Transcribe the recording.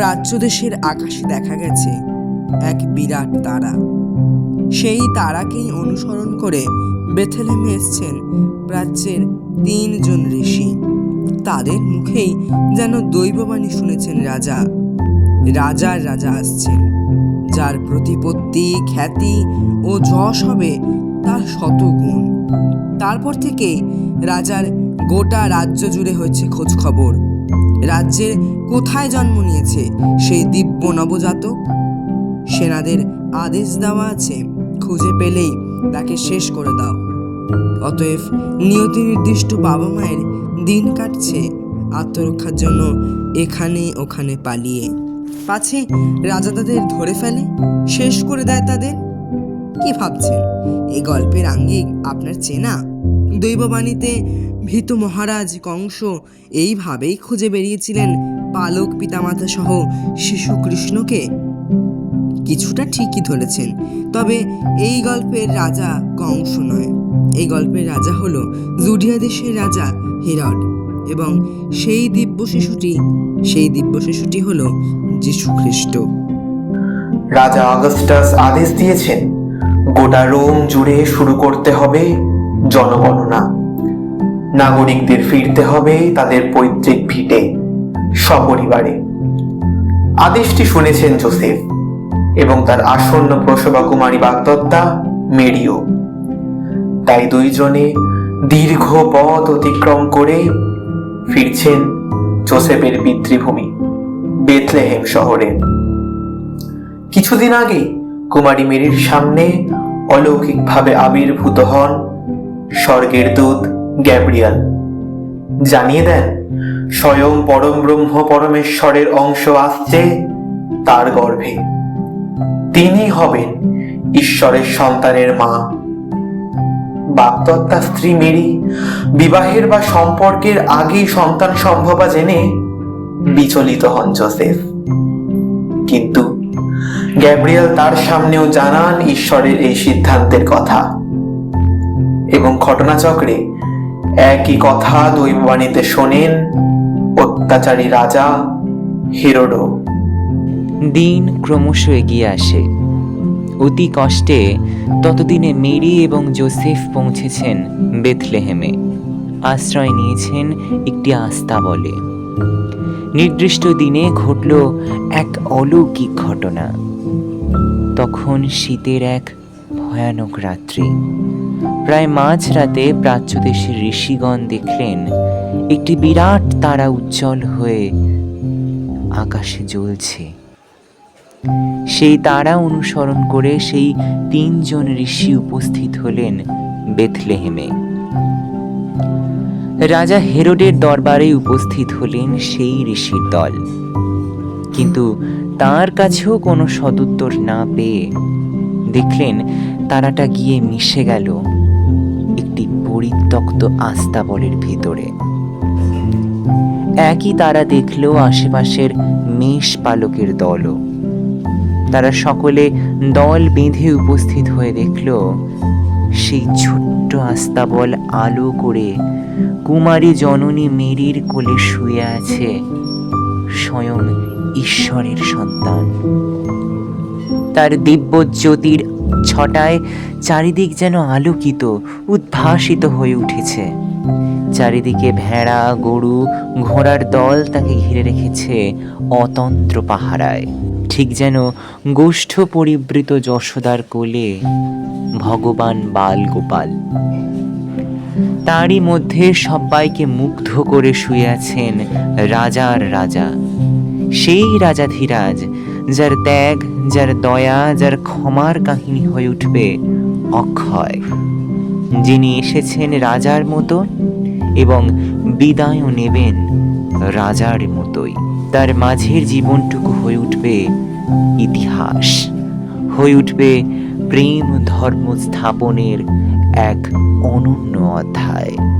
প্রাচ্য দেশের আকাশে দেখা গেছে এক বিরাট তারা। সেই তারাকেই অনুসরণ করে বেথেলেমে এসছেন প্রাচ্যের তিনজন ঋষি। তাদের মুখেই যেন দৈববাণী শুনেছেন রাজা। রাজার রাজা আসছেন, যার প্রতিপত্তি, খ্যাতি ও যশ হবে তার শত গুণ তারপর থেকে রাজার গোটা রাজ্য জুড়ে হয়েছে খোঁজ খবর রাজ্যের কোথায় জন্ম নিয়েছে সেই দিব্য নবজাতক? সেনাদের আদেশ দেওয়া আছে, খুঁজে পেলেই তাকে শেষ করে দাও। অতএব নিয়তি নির্দিষ্ট বাবা মায়ের দিন কাটছে, আত্মরক্ষার জন্য এখানে ওখানে পালিয়ে। পাছে রাজা তাদের ধরে ফেলে, শেষ করে দেয় তাদের? কি ভাবছেন? এই গল্পের আঙ্গিক আপনার চেনা? দৈববাণীতে ভীত মহারাজ কংস এইভাবেই খুঁজে বেরিয়েছিলেন পালক পিতামাতা সহ শিশু কৃষ্ণকে। কিছুটা ঠিকই ধরেছেন, তবে এই গল্পের রাজা কংস নয়। এই গল্পের রাজা হল জুডিয়া দেশের রাজা হিরড এবং সেই দিব্য শিশুটি, সেই দিব্য শিশুটি হল যীশু খ্রিস্ট রাজা অগাস্টাস আদেশ দিয়েছেন, গোটা রোম জুড়ে শুরু করতে হবে জনগণনা। নাগরিকদের ফিরতে হবে তাদের পৈতৃক ভিটে, সপরিবারে। আদেশটি শুনেছেন জোসেফ এবং তার আসন্ন প্রসবা কুমারী বাগদত্তা, মেরিও। তাই দুইজনে দীর্ঘ পথ অতিক্রম করে ফিরছেন জোসেফের পিতৃভূমি, বেথলেহেম শহরে। কিছুদিন আগে কুমারী মেরির সামনে অলৌকিকভাবে আবির্ভূত হন স্বর্গের দূত গ্যাব্রিয়াল। জানিয়ে দেন, স্বয়ং পরম ব্রহ্ম পরমেশ্বরের অংশ আসছে তার গর্ভে। তিনি হবেন ঈশ্বরের সন্তানের মা। বাগদত্তা স্ত্রী মেরি, বিবাহের বা সম্পর্কের আগেই সন্তান সম্ভবা জেনে বিচলিত হন জোসেফ। কিন্তু গ্যাব্রিয়েল তার সামনেও জানান ঈশ্বরের এই সিদ্ধান্তের কথা। এবং ঘটনাচক্রে একই কথা দৈববাণীতে শোনেন অত্যাচারী রাজা হিরোডো। দিন ক্রমশ এগিয়ে আসে। অতি কষ্টে ততদিনে মেরি এবং জোসেফ পৌঁছেছেন বেথলেহেমে। আশ্রয় নিয়েছেন একটি আস্থা বলে। নির্দিষ্ট দিনে ঘটল এক অলৌকিক ঘটনা। তখন শীতের এক ভয়ানক রাত্রি। প্রায় মাঝরাতে প্রাচ্যদেশের ঋষিগণ দেখলেন, একটি বিরাট তারা উজ্জ্বল হয়ে আকাশে জ্বলছে। সেই তারা অনুসরণ করে সেই তিনজন ঋষি উপস্থিত হলেন বেথলেহেমে। রাজা হেরোডের দরবারে উপস্থিত হলেন সেই ঋষির দল। কিন্তু তার কাছেও কোনো সদুত্তর না পেয়ে দেখলেন তারাটা গিয়ে মিশে গেল। পরিত্যক্ত আস্তাবলের ভিতরে। একই তারা দেখল আশেপাশের মেষ পালকের দলও। তারা সকলে দল বেঁধে উপস্থিত হয়ে দেখল, সেই ছোট্ট আস্তাবল আলো করে কুমারী জননী মেরির কোলে শুয়ে আছে, স্বয়ং ঈশ্বরের সন্তান। তার দিব্য জ্যোতির ছটায় চারিদিক যেন আলোকিত, উদ্ভাসিত হয়ে উঠেছে। চারিদিকে ভেড়া, গরু, ঘোড়ার দল তাকে ঘিরে রেখেছে অতন্ত্র পাহারায়। ঠিক যেন গোষ্ঠ পরিবৃত যশোদার কোলে ভগবান বাল গোপাল তারই মধ্যে সবাইকে মুগ্ধ করে শুয়ে আছেন রাজার রাজা। সেই রাজাধিরাজ যার ত্যাগ, যার দয়া, যার ক্ষমার কাহিনী হয়ে উঠবে অক্ষয়। যিনি এসেছেন রাজার মতো এবং বিদায়ও নেবেন রাজার মতোই। তার মাঝের জীবনটুকু হয়ে উঠবে ইতিহাস, হয়ে উঠবে প্রেম ধর্ম স্থাপনের এক অনন্য অধ্যায়।